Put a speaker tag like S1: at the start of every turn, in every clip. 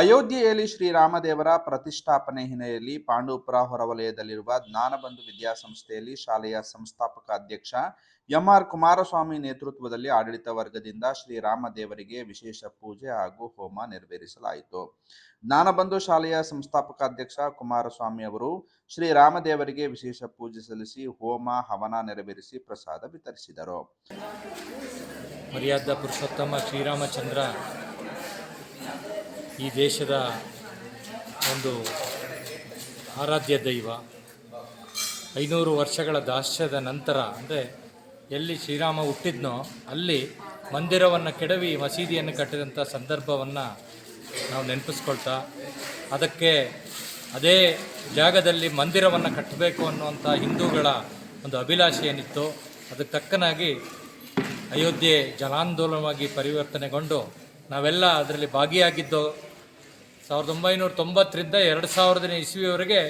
S1: ಅಯೋಧ್ಯೆಯಲ್ಲಿ ಶ್ರೀರಾಮದೇವರ ಪ್ರತಿಷ್ಠಾಪನೆ ಹಿನ್ನೆಲೆಯಲ್ಲಿ ಪಾಂಡವಪುರ ಹೊರವಲಯದಲ್ಲಿರುವ ಜ್ಞಾನಬಂಧು ವಿದ್ಯಾಸಂಸ್ಥೆಯಲ್ಲಿ ಶಾಲೆಯ ಸಂಸ್ಥಾಪಕ ಅಧ್ಯಕ್ಷ ಎಂಆರ್ ಕುಮಾರಸ್ವಾಮಿ ನೇತೃತ್ವದಲ್ಲಿ ಆಡಳಿತ ವರ್ಗದಿಂದ ಶ್ರೀರಾಮದೇವರಿಗೆ ವಿಶೇಷ ಪೂಜೆ ಹಾಗೂ ಹೋಮ ನೆರವೇರಿಸಲಾಯಿತು. ಜ್ಞಾನಬಂಧು ಶಾಲೆಯ ಸಂಸ್ಥಾಪಕ ಅಧ್ಯಕ್ಷ ಕುಮಾರಸ್ವಾಮಿ ಅವರು ಶ್ರೀರಾಮದೇವರಿಗೆ ವಿಶೇಷ ಪೂಜೆ ಸಲ್ಲಿಸಿ ಹೋಮ, ಹವನ ನೆರವೇರಿಸಿ ಪ್ರಸಾದ ವಿತರಿಸಿದರು.
S2: ಮರ್ಯಾದ ಪುರುಷೋತ್ತಮ ಶ್ರೀರಾಮಚಂದ್ರ ಈ ದೇಶದ ಒಂದು ಆರಾಧ್ಯ ದೈವ. ಐನೂರು ವರ್ಷಗಳ ದಾಸ್ಯದ ನಂತರ, ಅಂದರೆ ಎಲ್ಲಿ ಶ್ರೀರಾಮ ಹುಟ್ಟಿದ್ನೋ ಅಲ್ಲಿ ಮಂದಿರವನ್ನು ಕೆಡವಿ ಮಸೀದಿಯನ್ನು ಕಟ್ಟಿದಂಥ ಸಂದರ್ಭವನ್ನು ನಾವು ನೆನಪಿಸ್ಕೊಳ್ತಾ, ಅದಕ್ಕೆ ಅದೇ ಜಾಗದಲ್ಲಿ ಮಂದಿರವನ್ನು ಕಟ್ಟಬೇಕು ಅನ್ನುವಂಥ ಹಿಂದೂಗಳ ಒಂದು ಅಭಿಲಾಷೆ ಏನಿತ್ತು ಅದಕ್ಕೆ ತಕ್ಕನಾಗಿ ಅಯೋಧ್ಯೆ ಜನಾಂದೋಲನವಾಗಿ ಪರಿವರ್ತನೆಗೊಂಡು ನಾವೆಲ್ಲ ಅದರಲ್ಲಿ ಭಾಗಿಯಾಗಿದ್ದು ಸಾವಿರದ ಒಂಬೈನೂರ ತೊಂಬತ್ತರಿಂದ ಎರಡು ಸಾವಿರದನೇ ಇಸ್ವಿಯವರೆಗೆ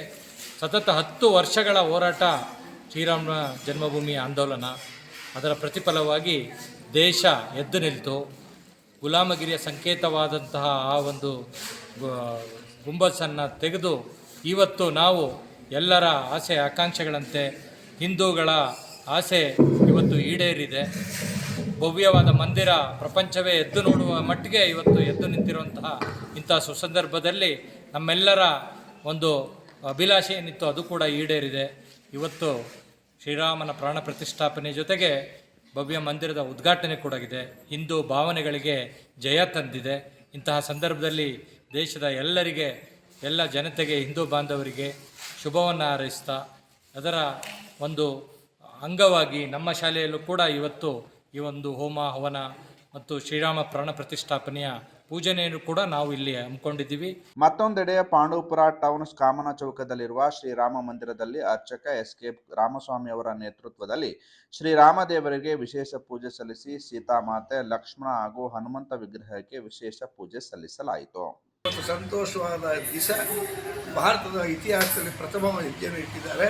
S2: ಸತತ ಹತ್ತು ವರ್ಷಗಳ ಹೋರಾಟ ಶ್ರೀರಾಮ ಜನ್ಮಭೂಮಿ ಆಂದೋಲನ. ಅದರ ಪ್ರತಿಫಲವಾಗಿ ದೇಶ ಎದ್ದು ನಿಲ್ತು. ಗುಲಾಮಗಿರಿಯ ಸಂಕೇತವಾದಂತಹ ಆ ಒಂದು ಗುಂಬಸನ್ನು ತೆಗೆದು ಇವತ್ತು ನಾವು ಎಲ್ಲರ ಆಸೆ ಆಕಾಂಕ್ಷೆಗಳಂತೆ ಹಿಂದೂಗಳ ಆಸೆ ಇವತ್ತು ಈಡೇರಿದೆ. ಭವ್ಯವಾದ ಮಂದಿರ ಪ್ರಪಂಚವೇ ಎದ್ದು ನೋಡುವ ಮಟ್ಟಿಗೆ ಇವತ್ತು ಎದ್ದು ನಿಂತಿರುವಂತಹ ಇಂಥ ಸುಸಂದರ್ಭದಲ್ಲಿ ನಮ್ಮೆಲ್ಲರ ಒಂದು ಅಭಿಲಾಷೆ ಏನಿತ್ತು ಅದು ಕೂಡ ಈಡೇರಿದೆ. ಇವತ್ತು ಶ್ರೀರಾಮನ ಪ್ರಾಣ ಪ್ರತಿಷ್ಠಾಪನೆ ಜೊತೆಗೆ ಭವ್ಯ ಮಂದಿರದ ಉದ್ಘಾಟನೆ ಕೂಡ ಇದೆ ಹಿಂದೂ ಭಾವನೆಗಳಿಗೆ ಜಯ ತಂದಿದೆ. ಇಂತಹ ಸಂದರ್ಭದಲ್ಲಿ ದೇಶದ ಎಲ್ಲರಿಗೆ, ಎಲ್ಲ ಜನತೆಗೆ, ಹಿಂದೂ ಬಾಂಧವರಿಗೆ ಶುಭವನ್ನು ಹಾರೈಸ್ತಾ, ಅದರ ಒಂದು ಅಂಗವಾಗಿ ನಮ್ಮ ಶಾಲೆಯಲ್ಲೂ ಕೂಡ ಇವತ್ತು ಈ ಒಂದು ಹೋಮ ಹವನ ಮತ್ತು ಶ್ರೀರಾಮ ಪ್ರಾಣ ಪ್ರತಿಷ್ಠಾಪನೆಯ ಪೂಜನೆಯನ್ನು ಕೂಡ ನಾವು ಇಲ್ಲಿ ಹಮ್ಮಿಕೊಂಡಿದ್ದೀವಿ.
S1: ಮತ್ತೊಂದೆಡೆ ಪಾಂಡವಪುರ ಟೌನ್ ಕಾಮನ ಚೌಕದಲ್ಲಿರುವ ಶ್ರೀರಾಮ ಮಂದಿರದಲ್ಲಿ ಅರ್ಚಕ ಎಸ್ ಕೆ ರಾಮಸ್ವಾಮಿ ಅವರ ನೇತೃತ್ವದಲ್ಲಿ ಶ್ರೀರಾಮದೇವರಿಗೆ ವಿಶೇಷ ಪೂಜೆ ಸಲ್ಲಿಸಿ ಸೀತಾಮಾತೆ ಲಕ್ಷ್ಮಣ ಹಾಗೂ ಹನುಮಂತ ವಿಗ್ರಹಕ್ಕೆ ವಿಶೇಷ ಪೂಜೆ ಸಲ್ಲಿಸಲಾಯಿತು.
S3: ಸಂತೋಷವಾದ ದಿವಸ. ಭಾರತದ ಇತಿಹಾಸದಲ್ಲಿ ಪ್ರಥಮ ಹೆಜ್ಜೆಯನ್ನು ಇಟ್ಟಿದ್ದಾರೆ.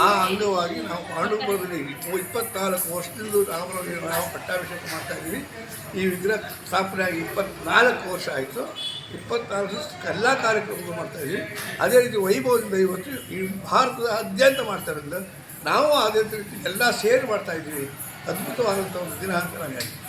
S3: ಆ ಅಂಗವಾಗಿ ನಾವು ಪಾಂಡುಪುರದಲ್ಲಿ ಇಪ್ಪತ್ನಾಲ್ಕು ವರ್ಷದಿಂದ ರಾಮನವರಿಗೆ ನಾವು ಪಟ್ಟಾಭಿಷೇಕ ಮಾಡ್ತಾ ಇದ್ದೀವಿ. ಈ ವಿಗ್ರಹ ಸ್ಥಾಪನೆ ಆಗಿ ಇಪ್ಪತ್ನಾಲ್ಕು ವರ್ಷ ಆಯಿತು. ಇಪ್ಪತ್ನಾಲ್ಕು ಎಲ್ಲ ಕಾರ್ಯಕ್ರಮಗಳು ಮಾಡ್ತಾ ಇದ್ದೀವಿ. ಅದೇ ರೀತಿ ವೈಭವದಿಂದ ಇವತ್ತು ಈ ಭಾರತದ ಅತ್ಯಂತ ಮಾಡ್ತಾ ಇರೋದ್ರಿಂದ ನಾವು ಅದೇ ರೀತಿ ಎಲ್ಲ ಸೇರಿ ಮಾಡ್ತಾ ಇದ್ದೀವಿ. ಅದ್ಭುತವಾದಂಥ ಒಂದು ದಿನ ಅಂತ ನಾನು ಹೇಳ್ತೀನಿ